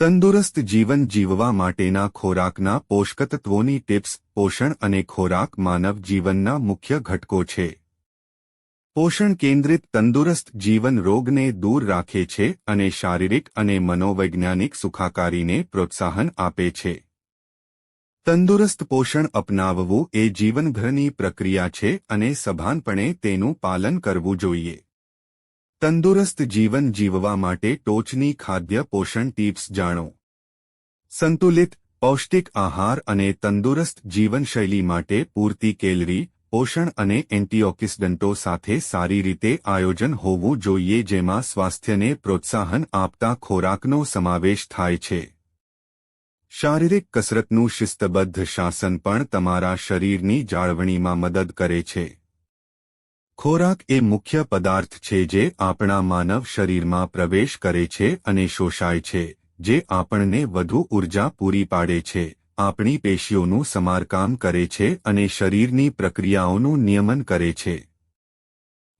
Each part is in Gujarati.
તંદુરસ્ત જીવન જીવવા માટેના ખોરાકના પોષકતત્વોની ટિપ્સ, પોષણ અને ખોરાક માનવ જીવનના મુખ્ય ઘટકો છે. પોષણ કેન્દ્રિત તંદુરસ્ત જીવન રોગને દૂર રાખે છે અને શારીરિક અને મનોવૈજ્ઞાનિક સુખાકારીને પ્રોત્સાહન આપે છે. તંદુરસ્ત પોષણ અપનાવવું એ જીવનભરની પ્રક્રિયા છે અને સભાનપણે તેનું પાલન કરવું જોઈએ. તંદુરસ્ત જીવન જીવવા માટે ટોચની ખાદ્ય પોષણ ટિપ્સ જાણો. સંતુલિત, પૌષ્ટિક આહાર અને તંદુરસ્ત જીવનશૈલી માટે પૂરતી કેલરી, પોષણ અને એન્ટીઓક્સિડન્ટો સાથે સારી રીતે આયોજન હોવું જોઈએ જેમાં સ્વાસ્થ્યને પ્રોત્સાહન આપતા ખોરાકનો સમાવેશ થાય છે. શારીરિક કસરતનું શિસ્તબદ્ધ શાસન પણ તમારા શરીરની જાળવણીમાં મદદ કરે છે. ખોરાક એ મુખ્ય પદાર્થ છે જે આપણા માનવ શરીરમાં પ્રવેશ કરે છે અને શોષાય છે, જે આપણને વધુ ઊર્જા પૂરી પાડે છે, આપણી પેશીઓનું સમારકામ કરે છે અને શરીરની પ્રક્રિયાઓનું નિયમન કરે છે.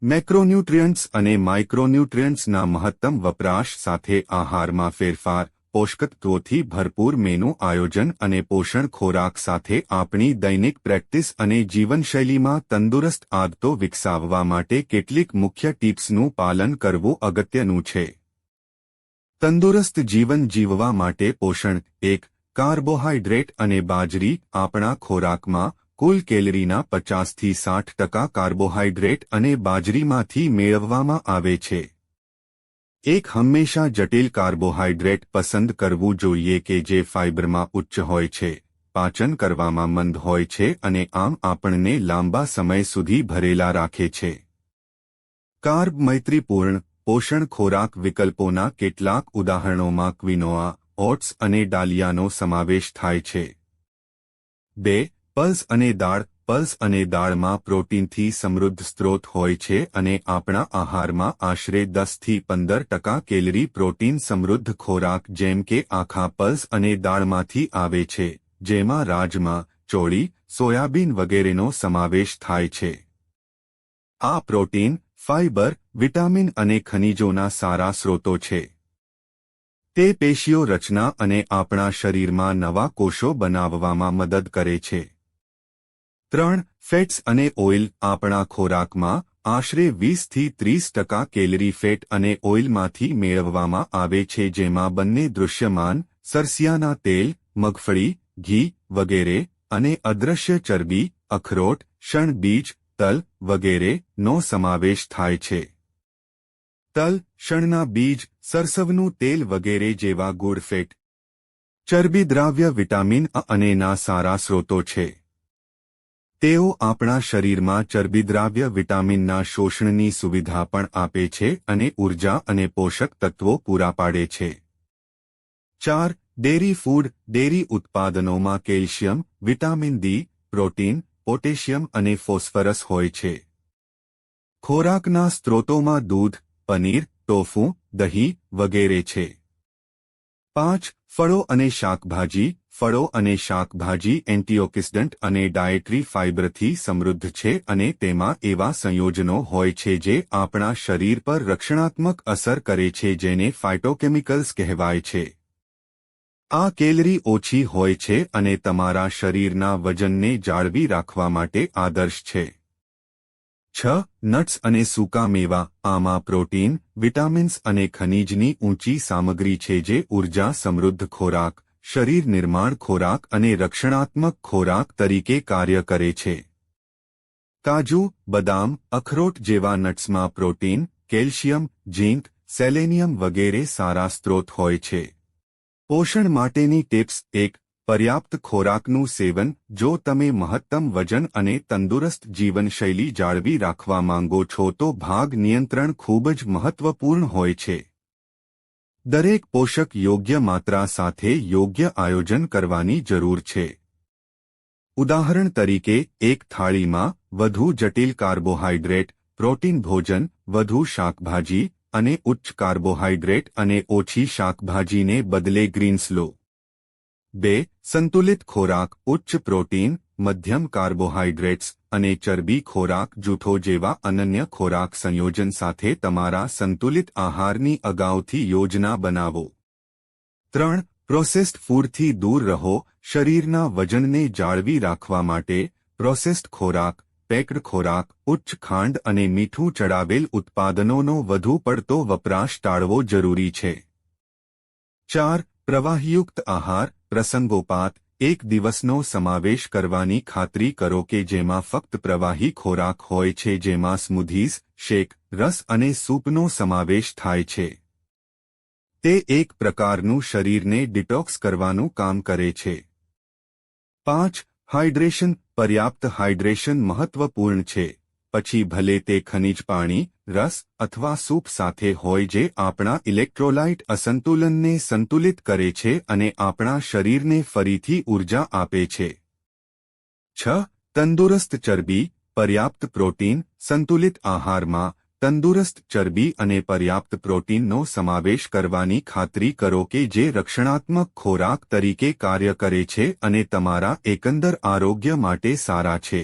મેક્રોન્યુટ્રિયન્ટ્સ અને માઇક્રોન્યુટ્રિયન્ટ્સના મહત્તમ વપરાશ સાથે આહારમાં ફેરફાર પોષકત્વોથી ભરપૂર મેનુ આયોજન અને પોષણ ખોરાક સાથે આપણી દૈનિક પ્રેક્ટિસ અને જીવનશૈલીમાં તંદુરસ્ત આદતો વિકસાવવા માટે કેટલીક મુખ્ય ટીપ્સનું પાલન કરવું અગત્યનું છે. તંદુરસ્ત જીવન જીવવા માટે પોષણ, એક કાર્બોહાઈડ્રેટ અને બાજરી આપણા ખોરાકમાં કુલ કેલરીના પચાસથી સાઠ ટકા કાર્બોહાઈડ્રેટ અને બાજરીમાંથી મેળવવામાં આવે છે. એક હંમેશા જટિલ કાર્બોહાઈડ્રેટ પસંદ કરવું જોઈએ કે જે ફાઇબરમાં ઉચ્ચ હોય છે, પાચન કરવામાં મંદ હોય છે અને આમ આપણને લાંબા સમય સુધી ભરેલા રાખે છે. કાર્બ મૈત્રીપૂર્ણ, પોષણ ખોરાક વિકલ્પોના કેટલાક ઉદાહરણોમાં ક્વિનોઆ, ઓટ્સ અને ડાલિયાનો સમાવેશ થાય છે. બે, પલ્સ અને દાળ પલ્સ અને દાળમાં પ્રોટીનથી સમૃદ્ધ સ્ત્રોત હોય છે અને આપણા આહારમાં આશરે દસથી પંદર ટકા કેલરી પ્રોટીન સમૃદ્ધ ખોરાક જેમ કે આખા પલ્સ અને દાળમાંથી આવે છે, જેમાં રાજમા, ચોળી, સોયાબીન વગેરેનો સમાવેશ થાય છે. આ પ્રોટીન ફાઇબર વિટામિન અને ખનિજોના સારા સ્રોતો છે. તે પેશીઓ રચના અને આપણા શરીરમાં નવા કોષો બનાવવામાં મદદ કરે છે. ત્રણ ફેટ્સ અને ઓઇલ આપણા ખોરાકમાં આશરે વીસથી ત્રીસ ટકા કેલરી ફેટ અને ઓઇલમાંથી મેળવવામાં આવે છે, જેમાં બંને દૃશ્યમાન સરસિયાના તેલ, મગફળી, ઘી વગેરે અને અદ્રશ્ય ચરબી, અખરોટ, શણ બીજ, તલ વગેરેનો સમાવેશ થાય છે. તલ, શણના બીજ, સરસવનું તેલ વગેરે જેવા ગુડ ફેટ, ચરબી દ્રાવ્ય, વિટામિન અનેના સારા સ્રોતો છે. તેઓ આપણા શરીરમાં ચરબીદ્રાવ્ય વિટામિનના શોષણની સુવિધા પણ આપે છે અને ઊર્જા અને પોષક તત્વો પૂરા પાડે છે. ચાર, ડેરી ફૂડ, ડેરી ઉત્પાદનોમાં calcium, vitamin D, protein, potassium અને ફોસ્ફરસ હોય છે. ખોરાકના સ્ત્રોતોમાં દૂધ, પનીર, ટોફુ, દહીં વગેરે છે. પાંચ, ફળો અને શાકભાજી ફળો અને શાકભાજી, એન્ટીઓક્સિડન્ટ અને ડાયેટરી ફાઇબરથી સમૃદ્ધ છે અને તેમાં એવા સંયોજનો હોય છે જે આપણા શરીર પર રક્ષણાત્મક અસર કરે છે જેને ફાઇટોકેમિકલ્સ કહેવાય છે. આ કેલરી ઓછી હોય છે અને તમારા શરીરના વજનને જાળવી રાખવા માટે આદર્શ છે. છ, નટ્સ અને સૂકા મેવા, આમાં પ્રોટીન, વિટામિન્સ અને ખનીજની ઊંચી સામગ્રી છે જે ઊર્જા સમૃદ્ધ ખોરાક શરીર નિર્માણ ખોરાક અને રક્ષણાત્મક ખોરાક તરીકે કાર્ય કરે છે. કાજુ, બદામ, અખરોટ જેવા નટ્સમાં પ્રોટીન, કેલ્શિયમ, ઝીંક, સેલેનિયમ વગેરે સારા સ્ત્રોત હોય છે. પોષણ માટેની ટિપ્સ એક, પર્યાપ્ત ખોરાકનું સેવન, જો તમે મહત્તમ વજન અને તંદુરસ્ત જીવનશૈલી જાળવી રાખવા માંગો છો તો ભાગ નિયંત્રણ ખૂબ જ મહત્વપૂર્ણ હોય છે. દરેક પોષક યોગ્ય માત્રા સાથે યોગ્ય આયોજન કરવાની જરૂર છે. ઉદાહરણ તરીકે, એક થાળીમાં વધુ જટિલ કાર્બોહાઈડ્રેટ પ્રોટીન ભોજન, વધુ શાકભાજી અને ઉચ્ચ કાર્બોહાઈડ્રેટ અને ઓછી શાકભાજીને બદલે ગ્રીન્સ લો. બે, સંતુલિત ખોરાક, ઉચ્ચ પ્રોટીન મધ્યમ કાર્બોહાઈડ્રેટ્સ અને ચરબી ખોરાક જૂથો જેવા અનન્ય ખોરાક સંયોજન સાથે તમારા સંતુલિત આહારની અગાઉથી યોજના બનાવો. ત્રણ, પ્રોસેસ્ડ ફૂડથી દૂર રહો, શરીરના વજનને જાળવી રાખવા માટે પ્રોસેસ્ડ ખોરાક, પેક્ડ ખોરાક, ઉચ્ચ ખાંડ અને મીઠું ચડાવેલ ઉત્પાદનોનો વધુ પડતો વપરાશ ટાળવો જરૂરી છે. ચાર, પ્રવાહયુક્ત આહાર, પ્રસંગોપાત એક દિવસનો સમાવેશ કરવાની ખાતરી કરો કે જેમાં ફક્ત પ્રવાહી ખોરાક હોય છે, જેમાં સ્મૂધીઝ શેક રસ અને સૂપનો સમાવેશ થાય છે. તે એક પ્રકારનું શરીરને ડિટોક્સ કરવાનું કામ કરે છે. પાંચ હાઇડ્રેશન પર્યાપ્ત હાઇડ્રેશન મહત્વપૂર્ણ છે. પછી ભલે તે ખનિજ પાણી, રસ અથવા સૂપ સાથે હોય જે આપણા ઇલેક્ટ્રોલાઇટ અસંતુલનને સંતુલિત કરે છે અને આપણા શરીરને ફરીથી ઊર્જા આપે છે. છ, તંદુરસ્ત ચરબી, પર્યાપ્ત પ્રોટીન, સંતુલિત આહારમાં તંદુરસ્ત ચરબી અને પર્યાપ્ત પ્રોટીનનો સમાવેશ કરવાની ખાતરી કરો કે જે રક્ષણાત્મક ખોરાક તરીકે કાર્ય કરે છે અને તમારા એકંદર આરોગ્ય માટે સારા છે.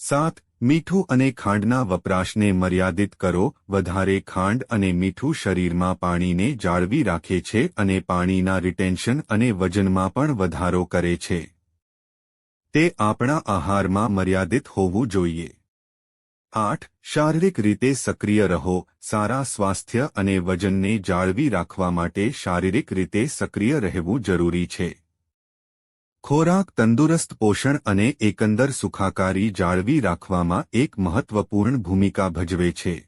સાત મીઠું અને ખાંડના વપરાશને મર્યાદિત કરો. વધારે ખાંડ અને મીઠું શરીરમાં પાણીને જાળવી રાખે છે અને પાણીના રિટેન્શન અને વજનમાં પણ વધારો કરે છે. તે આપણા આહારમાં મર્યાદિત હોવું જોઈએ. આઠ. શારીરિક રીતે સક્રિય રહો. સારા સ્વાસ્થ્ય અને વજનને જાળવી રાખવા માટે શારીરિક રીતે સક્રિય રહેવું જરૂરી છે. ખોરાક તંદુરસ્ત પોષણ અને એકંદર સુખાકારી જાળવી રાખવામાં એક મહત્વપૂર્ણ ભૂમિકા ભજવે છે.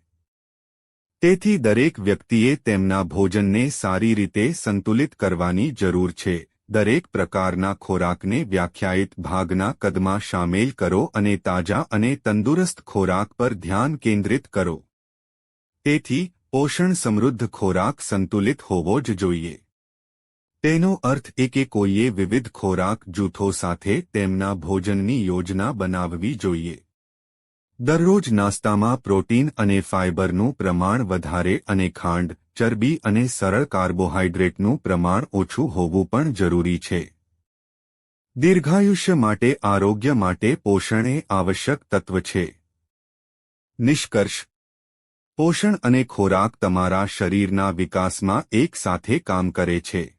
તેથી દરેક વ્યક્તિએ તેમના ભોજનને સારી રીતે સંતુલિત કરવાની જરૂર છે. દરેક પ્રકારના ખોરાકને વ્યાખ્યાયિત ભાગના કદમાં સામેલ કરો અને તાજા અને તંદુરસ્ત ખોરાક પર ધ્યાન કેન્દ્રિત કરો. તેથી, પોષણ સમૃદ્ધ ખોરાક સંતુલિત હોવો જ જોઈએ. તેનો અર્થ એ કે કોઈએ વિવિધ ખોરાક જૂથો સાથે તેમના ભોજનની યોજના બનાવવી જોઈએ. દરરોજ નાસ્તામાં પ્રોટીન અને ફાઇબરનું પ્રમાણ વધારે અને ખાંડ, ચરબી અને સરળ કાર્બોહાઇડ્રેટનું પ્રમાણ ઓછું હોવું પણ જરૂરી છે. દીર્ઘાયુષ્ય માટે આરોગ્ય માટે પોષણ એ આવશ્યક તત્વ છે. નિષ્કર્ષ. પોષણ અને ખોરાક તમારા શરીરના વિકાસમાં એકસાથે કામ કરે છે.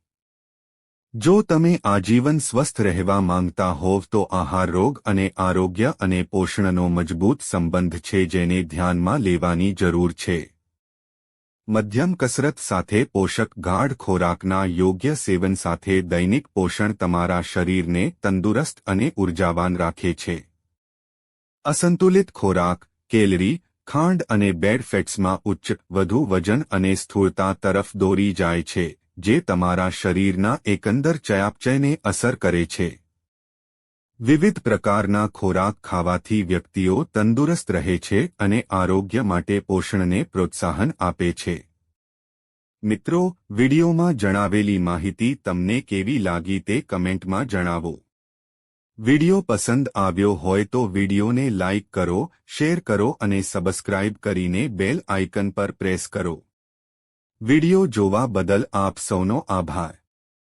જો તમે આજીવન સ્વસ્થ રહેવા માંગતા હોવ તો આહાર રોગ અને આરોગ્ય અને પોષણનો મજબૂત સંબંધ છે જેને ધ્યાનમાં લેવાની જરૂર છે. મધ્યમ કસરત સાથે પોષક ગાઢ ખોરાકના યોગ્ય સેવન સાથે દૈનિક પોષણ તમારા શરીરને તંદુરસ્ત અને ઉર્જાવાન રાખે છે. અસંતુલિત ખોરાક, કેલરી, ખાંડ અને બેડ ફેટ્સમાં ઉચ્ચ, વધુ વજન અને સ્થૂળતા તરફ દોરી જાય છે. જે તમારા શરીરના એકંદર ચયાપચયને અસર કરે છે. વિવિધ પ્રકારના ખોરાક ખાવાથી વ્યક્તિઓ તંદુરસ્ત રહે છે અને આરોગ્ય માટે પોષણને પ્રોત્સાહન આપે છે. મિત્રો, વિડિયોમાં જણાવેલી માહિતી તમને કેવી લાગી તે કમેન્ટમાં જણાવો. વિડિયો પસંદ આવ્યો હોય તો વિડિયોને લાઇક કરો, શેર કરો અને સબસ્ક્રાઇબ કરીને બેલ આઇકન પર પ્રેસ કરો. વિડિયો જોવા બદલ આપ સૌનો આભાર.